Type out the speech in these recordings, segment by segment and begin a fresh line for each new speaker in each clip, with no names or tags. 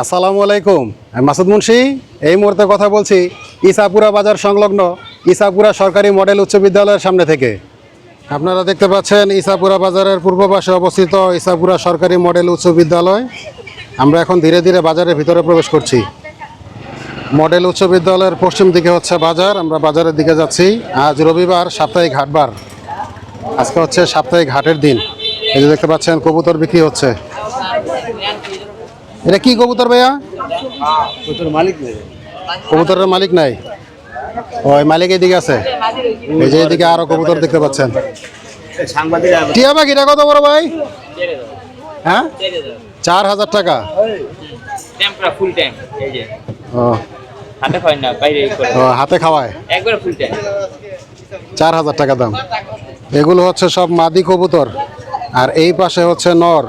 আসসালামু আলাইকুম। আমি মাসুদ মুন্সি। এই মুহূর্তে কথা বলছি ইসাপুরা বাজার সংলগ্ন ইসাপুরা সরকারি মডেল উচ্চ বিদ্যালয়ের সামনে থেকে। আপনারা দেখতে পাচ্ছেন ইসাপুরা বাজারের পূর্ব পাশে অবস্থিত ইসাপুরা সরকারি মডেল উচ্চ বিদ্যালয়। আমরা এখন ধীরে ধীরে বাজারের ভিতরে প্রবেশ করছি। মডেল উচ্চ বিদ্যালয়ের পশ্চিম দিকে হচ্ছে বাজার। আমরা বাজারের দিকে যাচ্ছি। আজ রবিবার, সাপ্তাহিক হাটবার আজকে হচ্ছে সাপ্তাহিক হাটের দিন। এই যে দেখতে পাচ্ছেন, কবুতর বিক্রি হচ্ছে। এটা কি কবুতর ভাইয়া?
মালিক
কবুতরের মালিক নাই? ওই মালিক এদিকে আছে। এই যে এদিকে আরও কবুতর দেখতে পাচ্ছেন। টিয়া পাখিটা কত বড় ভাই? হ্যাঁ? চার হাজার টাকা।
হাতে না বাইরে করে।
ও, হাতে খাওয়ায়?
একবারে ফুল ট্যাম্প
চার হাজার টাকা দাম। এগুলো হচ্ছে সব মাদি কবুতর। আর এই পাশে হচ্ছে নর।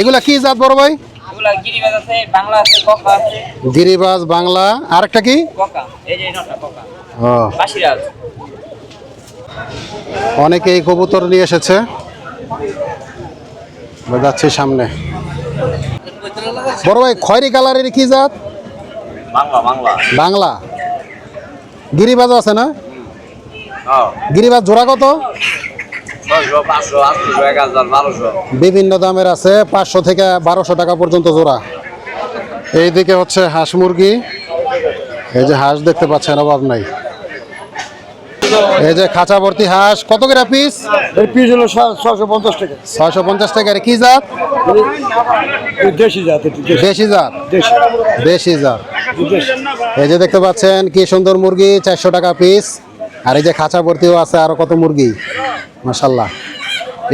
এগুলা কি জাত বড় ভাই?
এগুলা গিরিবাজ আছে বাংলা আছে ককা আছে।
গিরিবাজ বাংলা আরেকটা কি?
ককা এই যে নটা ককা
ও।
বাসিরাজ
অনেকে এই কবুতর নিয়ে এসেছে। যাচ্ছি সামনে। বড় ভাই খয়রি কালারের কি জাত?
বাংলা বাংলা।
বাংলা। গিরিবাজ আছে না?
হ্যাঁ
গিরিবাজ জোড়া কত? বিভিন্ন দামের আছে পাঁচশো থেকে বারোশো টাকা পর্যন্ত জোড়া। এইদিকে হচ্ছে হাঁস মুরগি। এই যে হাঁস দেখতে পাচ্ছেন অভাব নাই। এই যে খাঁচা ভর্তি হাঁস কত করে পিস?
এর পিস হলো ছশো পঞ্চাশ টাকা।
ছয়শো পঞ্চাশ টাকা কি জাত?
এই দেশি জাত দেশি।
দেশি জাত?
দেশি।
দেশি জাত। এই যে দেখতে পাচ্ছেন কি সুন্দর মুরগি চারশো টাকা পিস। আর এই যে খাঁচা ভর্তিও আছে আরও কত মুরগি? মাসাল্লাহ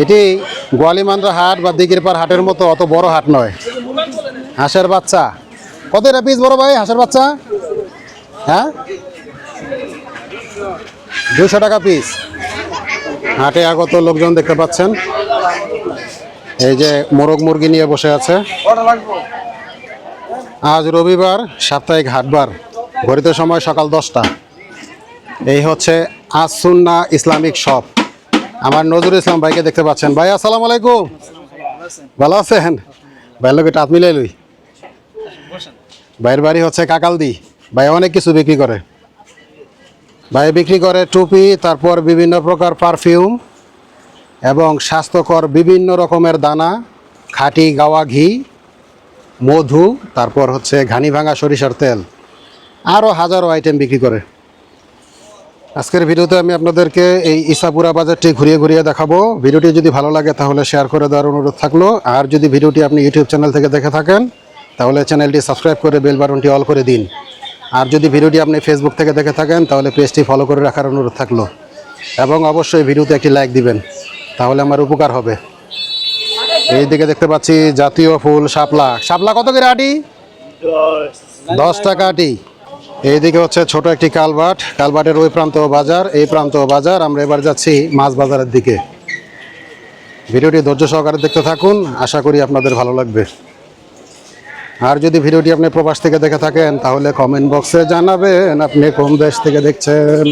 এটি গোয়ালিমান্দ্রা হাট বা দিগিরপার হাটের মতো অত বড় হাট নয়। হাঁসের বাচ্চা। কত এটা পিস বড় ভাই, হাঁসের বাচ্চা? হ্যাঁ? দুশো টাকা পিস হাটে আগত লোকজন দেখতে পাচ্ছেন। এই যে মোরগ মুরগি নিয়ে বসে আছে। আজ রবিবার, সাপ্তাহিক হাটবার। ঘড়িতে সময় সকাল দশটা। এই হচ্ছে আসুন্না ইসলামিক শপ। আমার নজরুল ইসলাম ভাইকে দেখতে পাচ্ছেন। ভাই, আসসালাম আলাইকুম। ভালো আছেন? ভাইয়ের লোকে টাত মিলাই লই। ভাইয়ের বাড়ি হচ্ছে কাকালদি। ভাই অনেক কিছু বিক্রি করে। ভাই বিক্রি করে টুপি, তারপর বিভিন্ন প্রকার পারফিউম এবং স্বাস্থ্যকর বিভিন্ন রকমের দানা, খাটি গাওয়া ঘি, মধু, তারপর হচ্ছে ঘানি ভাঙা সরিষার তেল। আরও হাজারো আইটেম বিক্রি করে। আজকের ভিডিওতে আমি আপনাদেরকে এই ইসাপুরা বাজারটি ঘুরিয়ে ঘুরিয়ে দেখাবো। ভিডিওটি যদি ভালো লাগে তাহলে শেয়ার করে দেওয়ার অনুরোধ থাকল। আর যদি ভিডিওটি আপনি ইউটিউব চ্যানেল থেকে দেখে থাকেন তাহলে চ্যানেলটি সাবস্ক্রাইব করে বেল বাটনটি অল করে দিন। আর যদি ভিডিওটি আপনি ফেসবুক থেকে দেখে থাকেন তাহলে পেজটি ফলো করে রাখার অনুরোধ থাকল। এবং অবশ্যই ভিডিওতে একটি লাইক দিবেন তাহলে আমার উপকার হবে। এই দিকে দেখতে পাচ্ছি জাতীয় ফুল শাপলা। শাপলা কত করে আটি? দশ টাকা আটি। এইদিকে হচ্ছে ছোট একটি কালভার্ট কালভার্টের ওই প্রান্ত বাজার, এই প্রান্ত বাজার। আমরা এবার যাচ্ছি মাছ বাজারের দিকে। ভিডিওটি ধৈর্য সহকারে দেখতে থাকুন। আশা করি আপনাদের ভালো লাগবে। আর যদি ভিডিওটি আপনি প্রবাস থেকে দেখে থাকেন, তাহলে কমেন্ট বক্সে জানাবেন আপনি কোন দেশ থেকে দেখছেন।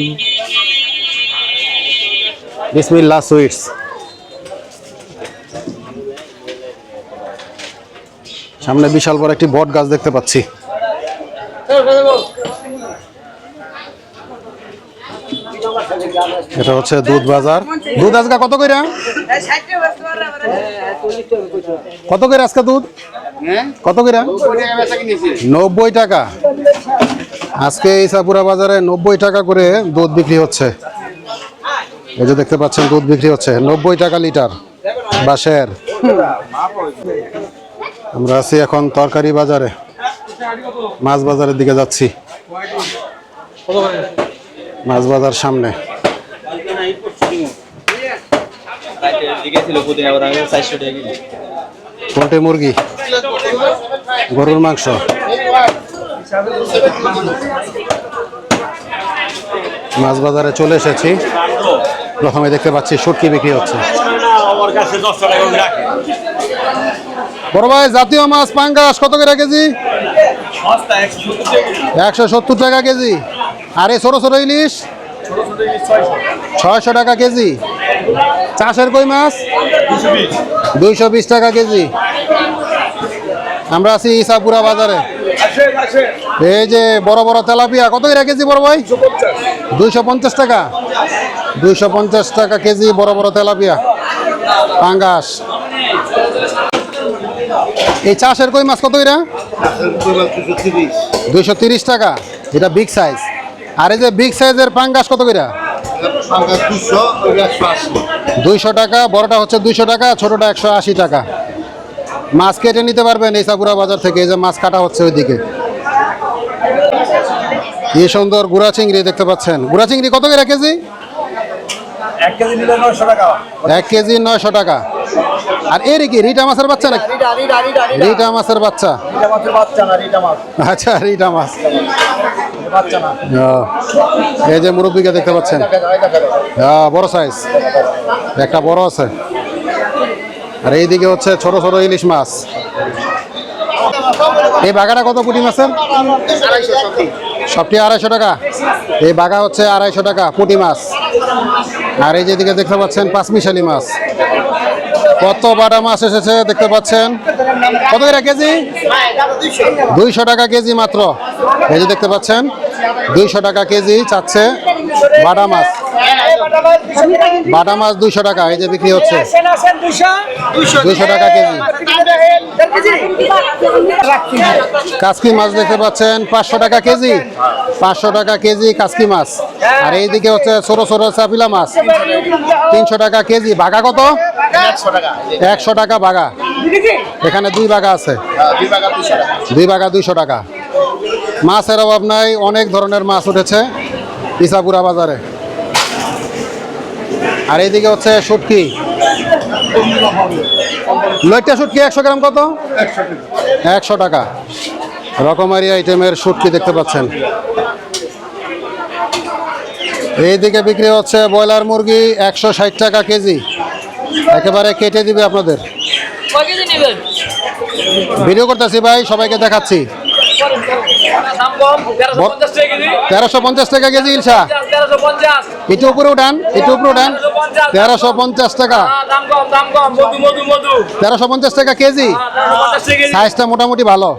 সুইটস। সামনে বিশাল বড় একটি বট গাছ দেখতে পাচ্ছি। এটা হচ্ছে দুধ বাজার। দুধ আজকে কত করে? কত করে আজকে দুধ? কত করে? নব্বই টাকা। আজকে ইসাপুরা বাজারে নব্বই টাকা করে দুধ বিক্রি হচ্ছে। এই যে দেখতে পাচ্ছেন, দুধ বিক্রি হচ্ছে। নব্বই টাকা লিটার বাসের আমরা আছি এখন তরকারি বাজারে। মাছ বাজারের দিকে যাচ্ছি। মাছ বাজার সামনে। পোল্ট্রি মুরগি, গরুর মাংস। মাছ বাজারে চলে এসেছি। প্রথমে দেখতে পাচ্ছি শুটকি বিক্রি হচ্ছে। বড় ভাই, জাতীয় মাছ, পাঙ্গাস কত করে কেজি?
একশো সত্তর টাকা
কেজি। আর এই ছোটো ছোটো ইলিশ
ছয়শো।
টাকা কেজি। চাষের কই মাছ? দুইশো বিশ। টাকা কেজি। আমরা আছি ইসাপুরা বাজারে। এই যে বড় বড় তেলাপিয়া কত করে কেজি বড় ভাই? দুইশো পঞ্চাশ। টাকা? দুইশো পঞ্চাশ টাকা কেজি বড় বড় তেলাপিয়া। পাঙ্গাস। এই চাষের কই মাছ কত করে? দুইশো তিরিশ। টাকা। এটা বিগ সাইজ আর এই যে বিগ সাইজের পাঙ্গাস কত করে দুইশো টাকা বড়টা হচ্ছে দুইশো টাকা ছোটটা একশো আশি টাকা। মাছ কেটে নিতে পারবেন এই সাপুরা বাজার থেকে এই যে মাছ কাটা হচ্ছে ওইদিকে। কি সুন্দর গুড়া চিংড়ি দেখতে পাচ্ছেন। গুড়া চিংড়ি কত করে কেজি?
এক কেজি নয়শো টাকা।
আর এর কি রিটা মাছের বাচ্চা নাকি?
রিটা
মাছের বাচ্চা। আচ্ছা রিটা মাছ। এই যে মুরব্বীকে দেখতে পাচ্ছেন। হ্যাঁ বড় সাইজ একটা বড় আছে। আর এইদিকে হচ্ছে ছোট ছোট ইলিশ মাছ। এই বাগাটা কত পুঁটি মাছের? সবটি আড়াইশো টাকা। এই বাগা হচ্ছে আড়াইশো টাকা পুঁটি মাছ। আর এই যেদিকে দেখতে পাচ্ছেন পাঁচমিশালি মাছ। কত বাটা মাছ এসেছে দেখতে পাচ্ছেন? কত করে কেজি? দুইশো টাকা কেজি মাত্র। এই যে দেখতে পাচ্ছেন, দুইশো টাকা কেজি চাচ্ছে বাটা মাছ। বাটা মাছ দুইশো টাকা এই যে বিক্রি হচ্ছে। দুইশো টাকা কেজি। কাসকি মাছ দেখতে পাচ্ছেন পাঁচশো টাকা কেজি। পাঁচশো টাকা কেজি কাসকি মাছ। আর এইদিকে হচ্ছে ছোট ছোট চাপিলা মাছ। তিনশো টাকা কেজি। বাঘা কত? একশো টাকা। বাঘা। এখানে দুই বাঘা আছে। দুই বাগা দুইশো টাকা। মাছের অভাব নাই অনেক ধরনের মাছ উঠেছে ইসাপুরা বাজারে। আর এইদিকে হচ্ছে শুটকি। লইট্টা শুটকি একশো গ্রাম কত? একশো টাকা। রকমারি আইটেমের শুটকি দেখতে পাচ্ছেন। এইদিকে বিক্রি হচ্ছে ব্রয়লার মুরগি একশো ষাট টাকা কেজি। একেবারে কেটে দিবে আপনাদের। ভিডিও করতেছি ভাই সবাইকে দেখাচ্ছি।
তেরোশো পঞ্চাশ টাকা কেজি
ইলশা। একটু উপরে উঠান একটু উপরে উঠান। তেরোশো পঞ্চাশ টাকা। তেরোশো পঞ্চাশ টাকা কেজি। সাইজটা মোটামুটি ভালো।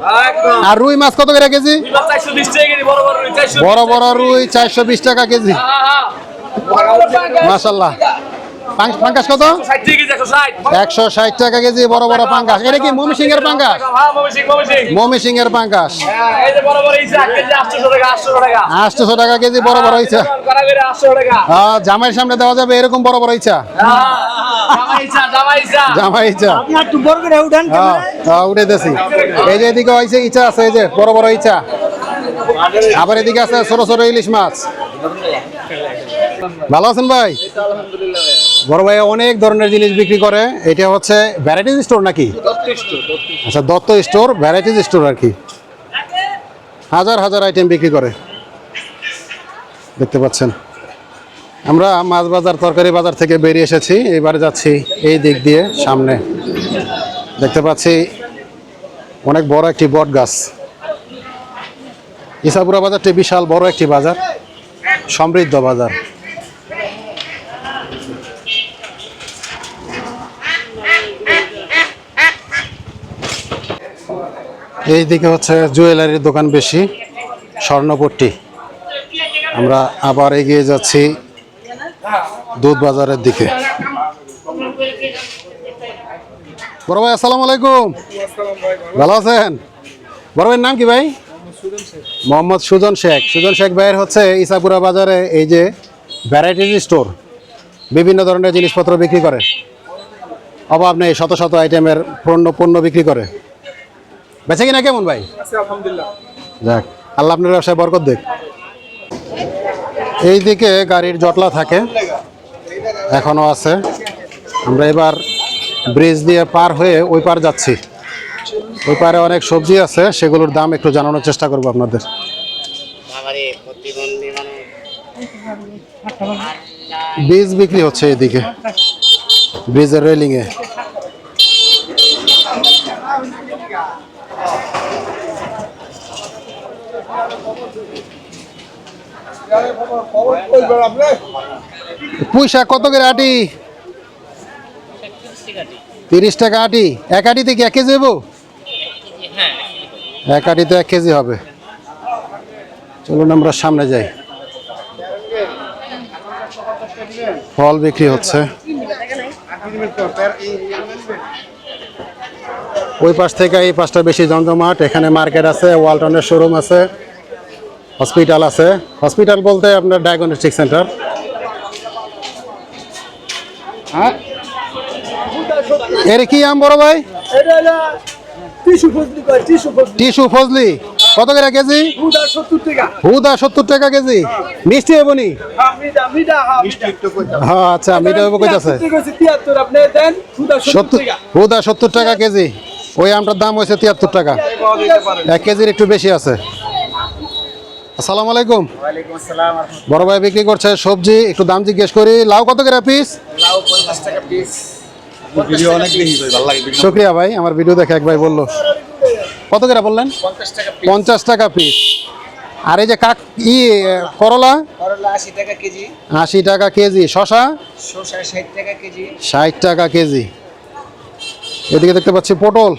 আর রুই মাছ কত করে কেজি?
বড় বড়
রুই চারশো বিশ টাকা কেজি। মাশাল্লাহ। পাঙ্ক- পাঙ্কাশ কত?
একশো ষাট
টাকা কেজি বড় বড় পাঙ্কাশ এটা কি মমি সিং এর পাঙ্কাশ
হ্যাঁ মমি সিং
এর পাঙ্কাশ
এই যে বড় বড় ইসা কেজি আটশো টাকা
কেজি বড় বড় ইচ্ছা হ্যাঁ জামাইয়ের সামনে দেওয়া যাবে এরকম বড় বড় ইচ্ছা
ইসা
জামাই ইচ্ছা
আপনি একটু বড় করে উঠান
হ্যাঁ হ্যাঁ উঠে দেছি। এই যে এদিকে হয়েছে ইচ্ছা আছে এই যে বড় বড় ইচ্ছা আবার এদিকে আছে ছোট ছোট ইলিশ মাছ। ভালো আছেন ভাই? বড় ভাই অনেক ধরনের জিনিস বিক্রি করে। এটা হচ্ছে ভ্যারাইটিজ স্টোর নাকি? আচ্ছা দত্ত স্টোর ভ্যারাইটিজ স্টোর আর কি। হাজার হাজার আইটেম বিক্রি করে। দেখতে পাচ্ছেন। আমরা মাছ বাজার, তরকারি বাজার থেকে বেরিয়ে এসেছি। এবারে যাচ্ছি এই দিক দিয়ে সামনে। দেখতে পাচ্ছি অনেক বড় একটি বট গাছ। ইসাপুরা বাজারটি বিশাল বড় একটি বাজার, সমৃদ্ধ বাজার। এই দিকে হচ্ছে জুয়েলারির দোকান বেশি, স্বর্ণপট্টি। আমরা আবার এগিয়ে যাচ্ছি দুধ বাজারের দিকে। বড় ভাই, আসসালামু আলাইকুম। ভালো আছেন? বড় ভাইয়ের নাম কি ভাই? মোহাম্মদ সুজন শেখ। সুজন শেখ ভাইয়ের হচ্ছে ইসাপুরা বাজারে এই যে ভ্যারাইটিজ স্টোর বিভিন্ন ধরনের জিনিসপত্র বিক্রি করে। অভাব নেই, শত শত আইটেমের পণ্য পণ্য বিক্রি করে। বেচে কিনা কেমন ভাই? যাক আল্লাহ আপনার ব্যবসায় বরকত দেখ এই দিকে গাড়ির জটলা থাকে এখনও আছে। আমরা এবার ব্রিজ দিয়ে পার হয়ে ওই পার যাচ্ছি। ওই পারে অনেক সবজি আছে সেগুলোর দাম একটু জানানোর চেষ্টা করব আপনাদের। বীজ বিক্রি হচ্ছে এদিকে ব্রিজের রেলিং এ পুঁই শাক কত করে আটি? তিরিশ টাকা আটি। এক আটিতে কি এক কেজি দেবো এক আটিতে এক কেজি হবে। চলুন আমরা সামনে যাই। ফল বিক্রি হচ্ছে। ওই পাশ থেকে এই পাশটা বেশি জমজমাট। এখানে মার্কেট আছে, ওয়ালটনের শোরুম আছে। হসপিটাল আছে। হসপিটাল বলতে আপনার ডায়াগনস্টিক সেন্টার এর কি আম বড় ভাই?
টিস্যু ফজলি কয় টিস্যু
টিসু ফজলি। কত করে কেজি? হুদা সত্তর টাকা। কেজি। মিষ্টি হবনি
হ্যাঁ হ্যাঁ
হ্যাঁ আচ্ছা মিঠা হব কইতাছে। হুদা সত্তর টাকা। কেজি। ওই আমটার দাম হয়েছে তিয়াত্তর টাকা। এক কেজির একটু বেশি আছে। আসসালামু আলাইকুম।
ওয়ালাইকুম আসসালাম
বড় ভাই বিক্রি করছে সবজি একটু দাম জিজ্ঞেস করি। লাউ কত করে পিস
লাউ পঞ্চাশ টাকা পিস
ভিডিও অনেক দেখি ভাই ভালো লাগে
শুক্রিয়া ভাই আমার ভিডিও দেখে এক ভাই বলল। কত করে বললেন?
পঞ্চাশ টাকা পিস
পঞ্চাশ টাকা পিস আর এই যে কাক ই করলা?
করলা আশি টাকা কেজি।
আশি টাকা কেজি। শশা?
শসা ষাট টাকা কেজি।
ষাট টাকা কেজি। এদিকে দেখতে পাচ্ছি পটল।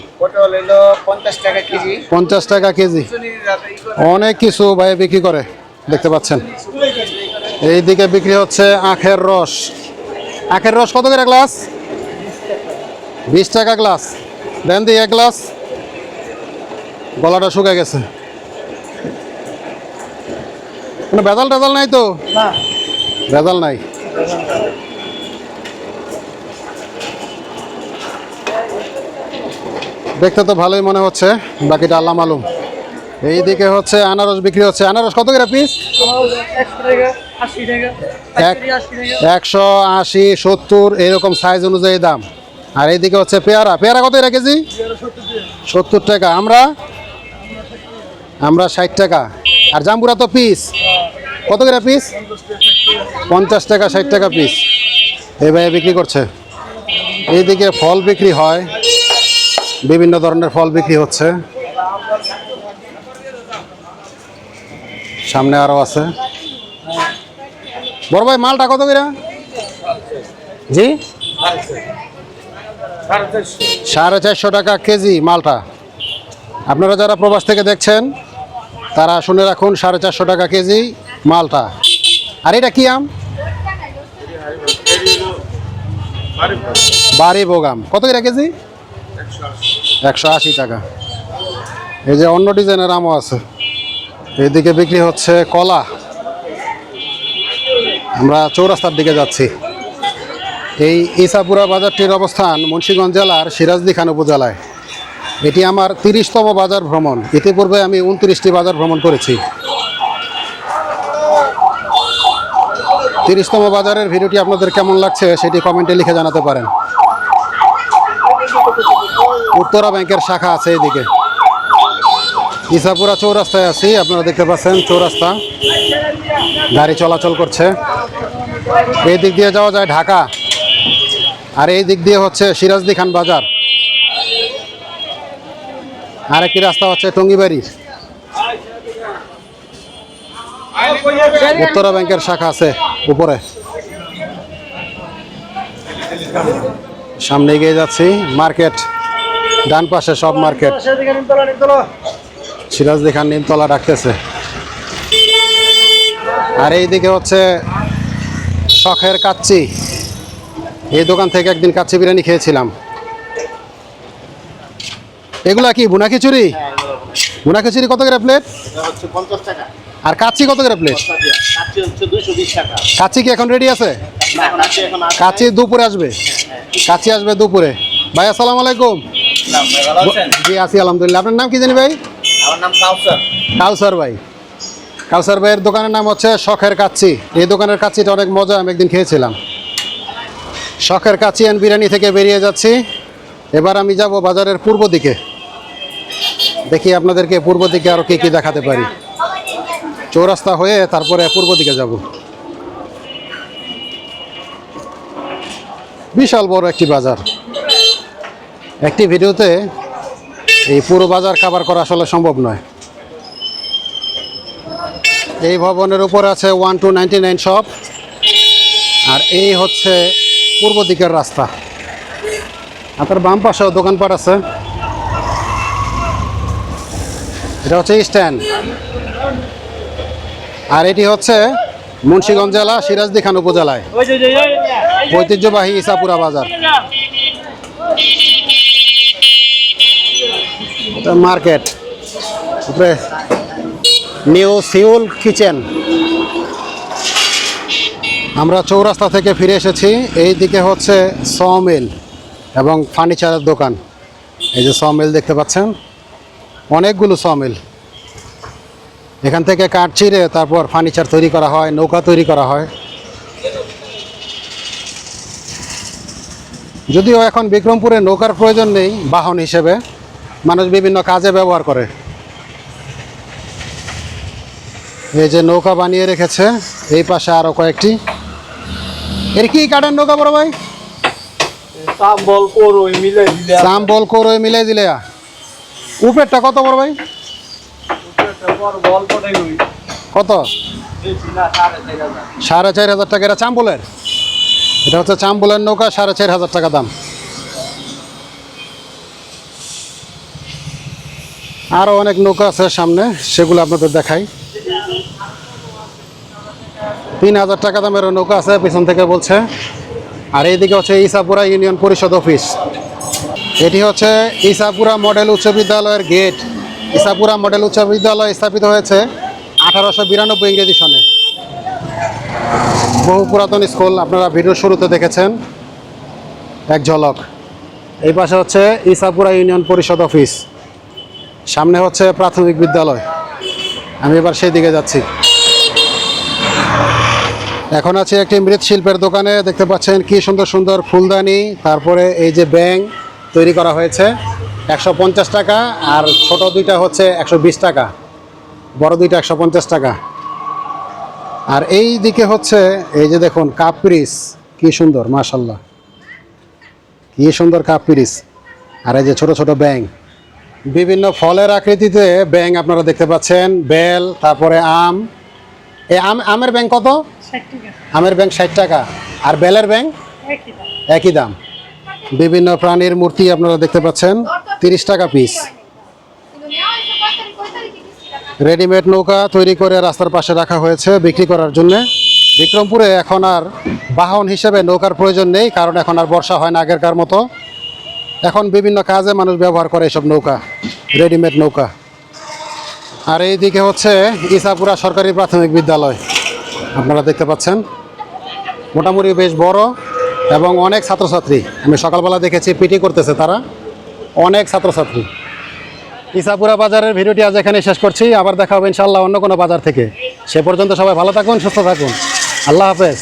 পঞ্চাশ টাকা কেজি।
পঞ্চাশ টাকা কেজি। অনেক কিছু ভাই বিক্রি করে দেখতে পাচ্ছেন। এইদিকে বিক্রি হচ্ছে আখের রস। আখের রস কত করে গ্লাস? বিশ টাকা গ্লাস। দেন দি এক গ্লাস। গলাটা শুকে গেছে। কোনো ভেজাল টেজাল নাই তো? ভেজাল নাই। দেখতে তো ভালোই মনে হচ্ছে, বাকিটা আল্লাহ মালুম। এইদিকে হচ্ছে আনারস বিক্রি হচ্ছে। আনারস কত করে পিস
একশো আশি,
সত্তর, এরকম সাইজ অনুযায়ী দাম। আর এইদিকে হচ্ছে পেয়ারা। পেয়ারা কত এরা কেজি? সত্তর টাকা। আমরা? আমরা ষাট টাকা। আর জাম্বুরা তো পিস কত করে পিস পঞ্চাশ টাকা, ষাট টাকা পিস এভাবে বিক্রি করছে। এইদিকে ফল বিক্রি হয়। বিভিন্ন ধরনের ফল বিক্রি হচ্ছে। সামনে আরও আছে। বড় ভাই মালটা কত করে? জি? সাড়ে চারশো টাকা কেজি মালটা। আপনারা যারা প্রবাস থেকে দেখছেন তারা শুনে রাখুন সাড়ে চারশো টাকা কেজি মালটা। আর এটা কি আম? বাড়ি বোগাম কত করে কেজি? একশো আশি টাকা। এই যে অন্য ডিজাইনের আমও আছে। এইদিকে বিক্রি হচ্ছে কলা। আমরা চৌরাস্তার দিকে যাচ্ছি। এই ইসাপুরা বাজারটির অবস্থান মুন্সীগঞ্জ জেলার সিরাজদি খান উপজেলায়। এটি আমার তিরিশতম বাজার ভ্রমণ। ইতিপূর্বে আমি উনত্রিশটি বাজার ভ্রমণ করেছি। তিরিশতম বাজারের ভিডিওটি আপনাদের কেমন লাগছে সেটি কমেন্টে লিখে জানাতে পারেন। উত্তরা ব্যাংকের শাখা আছে এদিকে ইসাপুরা চৌরাস্তায় আছি, আপনারা দেখতে পাচ্ছেন চৌরাস্তা। গাড়ি চলাচল করছে। এই দিক দিয়ে যাওয়া যায় ঢাকা। আর এই দিক দিয়ে হচ্ছে সিরাজদি খান বাজার। আর একটি রাস্তা হচ্ছে টঙ্গিবাড়ির উত্তরা ব্যাংকের শাখা আছে উপরে। সামনে এগিয়ে যাচ্ছি, মার্কেট। ডান পাশে সব মার্কেট। সিরাজদি খান নিমতলা রাখতেছে। আর এইদিকে হচ্ছে শখের কাচ্চি। এই দোকান থেকে একদিন কাচ্চি বিরিয়ানি খেয়েছিলাম। এগুলা কি বুনা খিচুড়ি? বুনা খিচুড়ি কত করে প্লেট আর কাচ্চি কত করে প্লেট
কাচ্চি হচ্ছে দুইশো বিশ টাকা।
কাচ্চি কি এখন রেডি আছে?
না কাচ্চি এখন আসে
কাচ্চি দুপুরে আসবে। কাচ্চি আসবে দুপুরে। ভাই আসসালামু আলাইকুম। জি আছি আলহামদুলিল্লাহ। আপনার নাম কি জানি ভাই?
আমার নাম কাউসার।
কাউসার ভাই। কাউসার ভাইয়ের দোকানের নাম হচ্ছে শখের কাচ্চি। এই দোকানের কাচ্চিটা অনেক মজা আমি একদিন খেয়েছিলাম। শখের কাচ্চি অ্যান্ড বিরিয়ানি থেকে বেরিয়ে যাচ্ছি। এবার আমি যাব বাজারের পূর্ব দিকে। দেখি আপনাদেরকে পূর্ব দিকে আরও কী কী দেখাতে পারি। চৌরাস্তা হয়ে তারপরে পূর্ব দিকে যাব। বিশাল বড় একটি বাজার। একটি ভিডিওতে এই পুরো বাজার কাভার করা আসলে সম্ভব নয়। এই ভবনের উপর আছে one two ninety nine shop আর এই হচ্ছে পূর্ব দিকের রাস্তা। আপনার বাম পাশেও দোকানপাট আছে। এটা হচ্ছে স্ট্যান্ড আর এটি হচ্ছে মুন্সীগঞ্জ জেলা সিরাজদি খান উপজেলায়। ঐতিহ্যবাহী ইসাপুরা বাজার। মার্কেট। New Seoul kitchen. আমরা চৌরাস্তা থেকে ফিরে এসেছি। এই দিকে হচ্ছে সমিল এবং ফার্নিচারের দোকান। এই যে সমিল দেখতে পাচ্ছেন? অনেকগুলো সমিল এখান থেকে কাঠ চিরে তারপর ফার্নিচার তৈরি করা হয়, নৌকা তৈরি করা হয়। যদিও এখন বিক্রমপুরে নৌকার প্রয়োজন নেই বাহন হিসেবে। মানুষ বিভিন্ন কাজে ব্যবহার করে। এই যে নৌকা বানিয়ে রেখেছে এই পাশে আরও কয়েকটি। এর কি কাঠের নৌকা বড় ভাই?
সাম্বল করো মিলে
মিলাই দিলে উপরেরটা কত বড় ভাই? কত?
সাড়ে চার হাজার।
সাড়ে চার হাজার টাকা এটা চাম্বলের? এটা হচ্ছে চাম্বলের নৌকা সাড়ে চার হাজার টাকা দাম। আরও অনেক নৌকা আছে সামনে, সেগুলো আপনাদের দেখাই। তিন হাজার টাকা দামের নৌকা আছে, পিছন থেকে বলছে। আর এইদিকে হচ্ছে ইসাপুরা ইউনিয়ন পরিষদ অফিস। এটি হচ্ছে ইসাপুরা মডেল উচ্চ বিদ্যালয়ের গেট। ইসাপুরা মডেল উচ্চ বিদ্যালয় স্থাপিত হয়েছে আঠারোশো বিরানব্বই ইংরেজি সনে। বহু পুরাতন স্কুল আপনারা ভিডিওর শুরুতে দেখেছেন। এক ঝলক। এই পাশে হচ্ছে ইসাপুরা ইউনিয়ন পরিষদ অফিস। সামনে হচ্ছে প্রাথমিক বিদ্যালয়। আমি এবার সেই দিকে যাচ্ছি। এখন আছে একটি মৃৎশিল্পের দোকানে, দেখতে পাচ্ছেন কি সুন্দর সুন্দর ফুলদানি, তারপরে এই যে ব্যাং তৈরি করা হয়েছে, একশো পঞ্চাশ টাকা, আর ছোট দুইটা হচ্ছে একশো বিশ টাকা, বড় দুইটা একশো পঞ্চাশ টাকা। আর এই দিকে হচ্ছে, এই যে দেখুন কাপ পিরিস কি সুন্দর, মাশাল্লাহ। কি সুন্দর কাপ পিরিস আর এই যে ছোট ছোট ব্যাং বিভিন্ন ফলের আকৃতিতে ব্যাং আপনারা দেখতে পাচ্ছেন, বেল, তারপরে আম। এই আম আমের ব্যাং কত? আমের ব্যাং ষাট টাকা। আর বেলের ব্যাং একই দাম। বিভিন্ন প্রাণীর মূর্তি আপনারা দেখতে পাচ্ছেন, তিরিশ টাকা পিস রেডিমেড নৌকা তৈরি করে রাস্তার পাশে রাখা হয়েছে বিক্রি করার জন্য। বিক্রমপুরে এখন আর বাহন হিসেবে নৌকার প্রয়োজন নেই, কারণ এখন আর বর্ষা হয় না আগেরকার মতো। এখন বিভিন্ন কাজে মানুষ ব্যবহার করে এসব নৌকা রেডিমেড নৌকা। আর এই দিকে হচ্ছে ইসাপুরা সরকারি প্রাথমিক বিদ্যালয়, আপনারা দেখতে পাচ্ছেন। মোটামুটি বেশ বড় এবং অনেক ছাত্রছাত্রী, আমি সকালবেলা দেখেছি পিটি করতেছে তারা, অনেক ছাত্রছাত্রী। ইসাপুরা বাজারের ভিডিওটি আজ এখানে শেষ করছি, আবার দেখা হবে ইনশাল্লাহ অন্য কোনো বাজার থেকে। সে পর্যন্ত সবাই ভালো থাকুন, সুস্থ থাকুন। আল্লাহ হাফেজ।